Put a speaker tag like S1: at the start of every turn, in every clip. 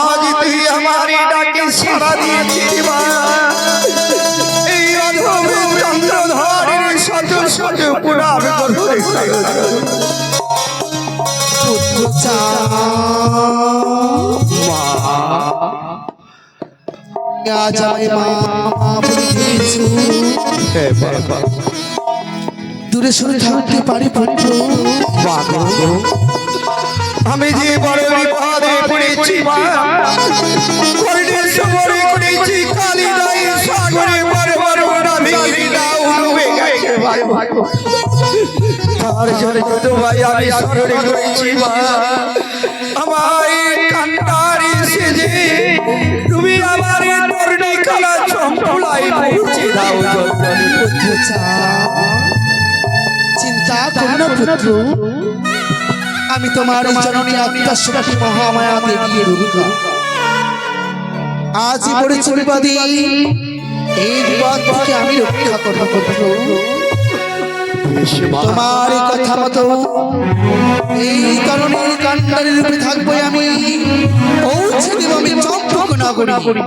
S1: আজ তুই আমার ডাকে সারা এই
S2: দূরে সরে থাকতে পারি পুত্র
S1: আমি যে বড় বিপদে পড়েছি সমরে করেছি, কালী নাই সাগরে বড় বড় নামে নাও ডুবে গেছে ভাই ভাই তার আমি তুমি আমার দাও।
S2: চিন্তা করো না পুত্র আমি তোমার এই জননী আত্মাশক্তি মহামায়া দেবী দুর্গা। আজই পড়েছি বিবাদী। এই বিপদ থেকে আমি রক্ষা করব। পুত্র তোমার এই কথা মতো এই তরুণীর কান্ডারের রূপে থাকব আমি। পৌঁছে দেব আমি চম্পক নগরী।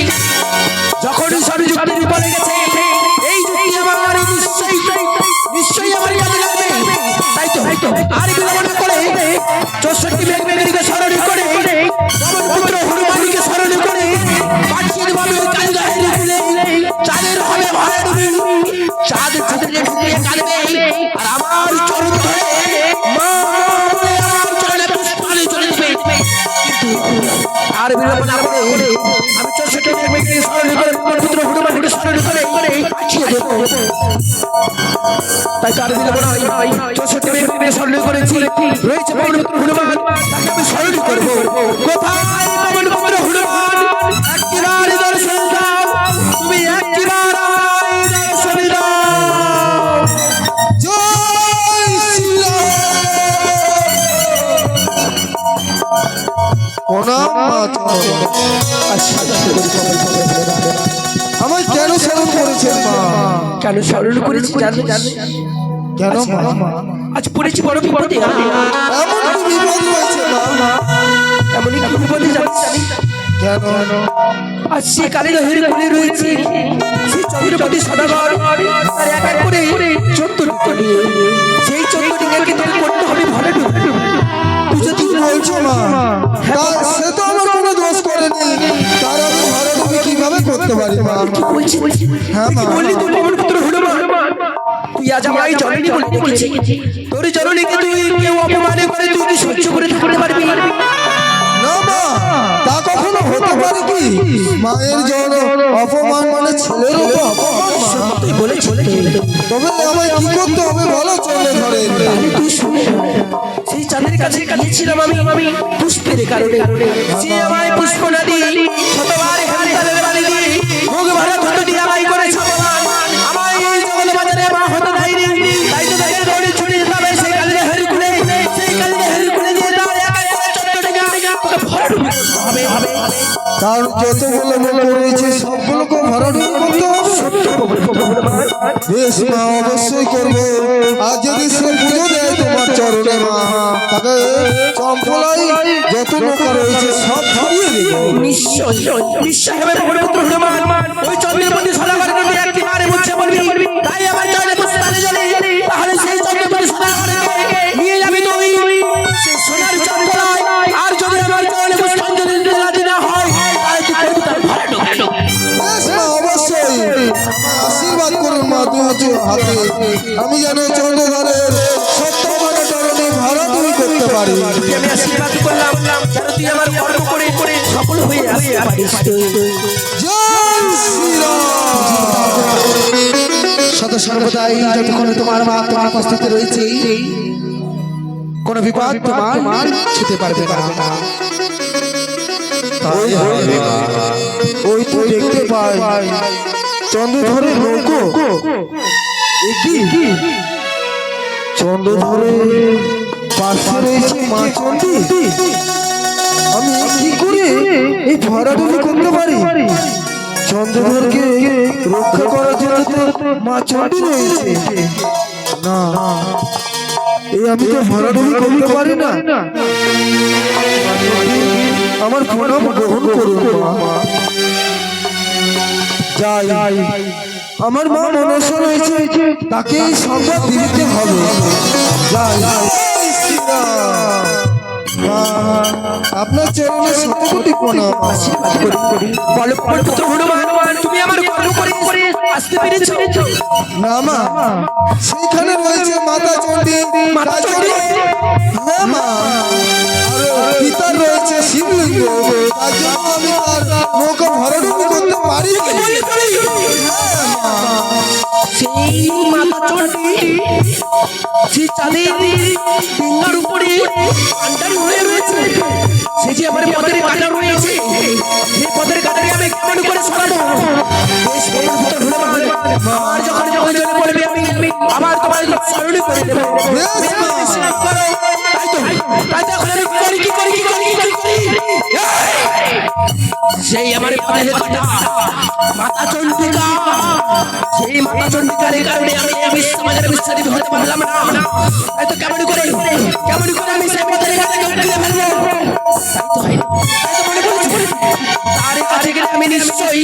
S3: সরযুক্তি বলে গেছে। এই যুক্তি আমার নিশ্চয়ই নিশ্চয়ই আমার কাজে লাগবে। তাই তো আর বিলম্ব না করে চৌষট্টি মেঘ মেঘকে স্মরণ করে পবন পুত্র হনুমানকে স্মরণ করে পাঠিয়ে দেবো আমি ওই কালিদাহের কুলে চাঁদের হবে ভয় ডুবি চাঁদ ফুটলে ফুটলে কাঁদবে। আর আমার চরণ ধরে মা আমার চরণে পুষ্পালে চলে যাবে। আর বিলম্ব না করে আমি করে তাই তার বিলম্ব নয় চৌষট্টি মেঘ মেঘকে স্মরণ করেছি। রয়েছে হনুমান তাকে আমি স্মরণ করব। কোথায় হনুমান? একবার দর্শন দাও তুমি একবার
S2: প্রণাম মাতা আমায় কেন স্মরণ করেছেন মা?
S3: কেন স্মরণ করেছি জানো
S2: কেন মা?
S3: আজ পড়েছি বড় বিপদে
S2: এমন কি বিপদ হয়েছে মা?
S3: এমন কি বিপদে জানি
S2: কেন?
S3: আজ সে কালের হয়ে কোলে রয়েছে। সে চন্দ্রপতি সদাগর তার এক এক করে চতুর্থ নিয়ে।
S2: বলছি। হ্যাঁ
S3: বললি তুই পবন পুত্র হনুমান তুই আজ আমায় জননী বলে ডেকেছি তোর জননীকে তুই কেউ অপমানে করে তুই কি সহ্য করে থাকতে পারবি?
S2: না মা। তা কখনো হতে পারে কি? মায়ের জন অপমান মানে ছেলের অপমান তবে আমায় কি করতে হবে বলো চলে ধরে
S3: তুই শুনে। সেই চাঁদের কাছে গিয়েছিলাম আমি আমি পুষ্পের কারণে। সে আমায় পুষ্প না দিয়ে
S2: যতগুলো রয়েছে, সবগুলোকে ভরাডুবি করতে বেশ, মা অবশ্যই করব। আর যদি সে পুজো দেয় তোমার চরণে, মা তাকে চম্পলাই যত নৌকা রয়েছে, সব ধরিয়ে দেবো।
S3: নিশ্চয় নিশ্চয় হবে ভগবত হনুমান ওই চন্দ্রপতি সদাগরের নদী একটি বারে মুছে বলবি, তাই আমার চরণে পুষ্পালে জ্বলে তাহলে সেই চন্দ্রপতি সদাগরকে নিয়ে যাবি তুই
S2: হাতে আমি যেন চন্দ্রধরের সত্য করতে পারি।
S3: আমি আশীর্বাদ করলাম। যেন তুই আমার কর্ম করে করে সফল হয়ে আসতে পারিস
S2: জয় শ্রীরাম। সদা সর্বদাই যতক্ষণ তোমার মা তোমার উপস্থিতি রয়েছে
S3: কোনো বিপদ তোমার ছুতে পারবে না।
S2: ওই তো দেখতে পাই। চন্দ্রধরের নৌকো। কি চন্দ্রধরের পাশে রয়েছে মা চণ্ডী আমি কি করে এই ভরাডুবি করতে পারি? চন্দ্রধরকে রক্ষা করার জন্য তো মা চণ্ডী রয়েছে। না এই আমি তো ভরাডুবি করতে পারি না। আমার প্রণাম গ্রহণ করুন মা। যাই। আমার মা মনসা রয়েছে তাকে এই সংবাদ দিতে হবে। আপনার চরণে শতকোটি প্রণাম।
S3: বলো বলো পুত্র হনুমান তুমি আমার কর্ম করে করে আসতে পেরেছ?
S2: না মা সেইখানে রয়েছে মাতা চণ্ডী।
S3: মাতা চণ্ডী?
S2: হ্যাঁ মা পিতার রয়েছে শিবলিঙ্গ। তার জন্য আমি তার নৌকা ভরাডুবি
S3: সেই মাতা চণ্ডী সেই চাঁদের ডিঙ্গার উপরে আন্ডার হয়ে রয়েছে সে যে আমার পদের কাটা রয়েছে সেই পদের কাটাকে আমি কেমন করে সরাবো যখন যখন পড়বে আমি আবার তোমার স্মরণে করে দেবো। তাই তো তাই তো সেই আমার পদের কাটা মাতা চন্ডিকা, সেই মাতা চন্ডিকার কারণে আমি আমি সমাজের বিস্তারিত হতে পারলাম না। তাই তো কেমন করে কেমন করে আমি সেই পদের কাটাকে উঠিয়ে ফেলব? তাই তো হয় তাই তো মনে করছি তার কাছে গেলে আমি নিশ্চয়ই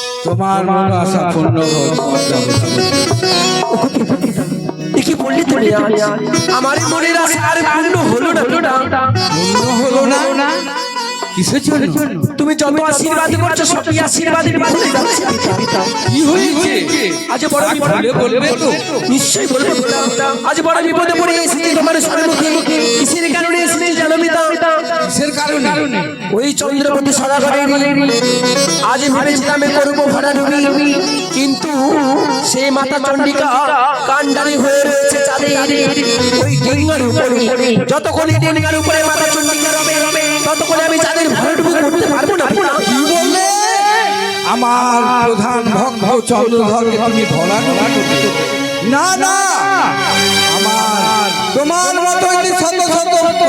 S3: তোমার
S1: মন আশা পূর্ণ হোক
S3: কি বললি তুমি আজ? আমার মনের আশা আর পূর্ণ হলো না। পিতা
S1: হলো না। কিসের জন্য?
S3: তুমি যত আশীর্বাদ করছ সবই আশীর্বাদের বাদলে যাচ্ছে।
S1: কি হয়েছে?
S3: আজ বড় বিপদ
S1: খুলে বলবে তো?
S3: নিশ্চয়ই বলব আজ বড় বিপদে পড়ে এসেছি তোমার সম্মুখে। কিসের কারণে এসেছি জানো পিতা?
S1: কিসের কারণে?
S3: ওই চন্দ্রপতি সদাগরের আজ ভেবেছিলাম করব ভাড়া ডুবি কিন্তু সেই মাতা চন্ডিকা কান্ডারি হয়ে রয়েছে চাঁদের ওই ডিঙ্গার উপরে। যতক্ষণ এই ডিঙ্গার উপরে মাতা চন্ডিকা রবে ততক্ষণ আমি চাঁদের ভাড়া ডুবি করতে পারব না।
S1: কি বললে? আমার প্রধান ভক্ত চন্দ্রধরকে তুমি ধরা না না। আমার তোমার মতো শত শত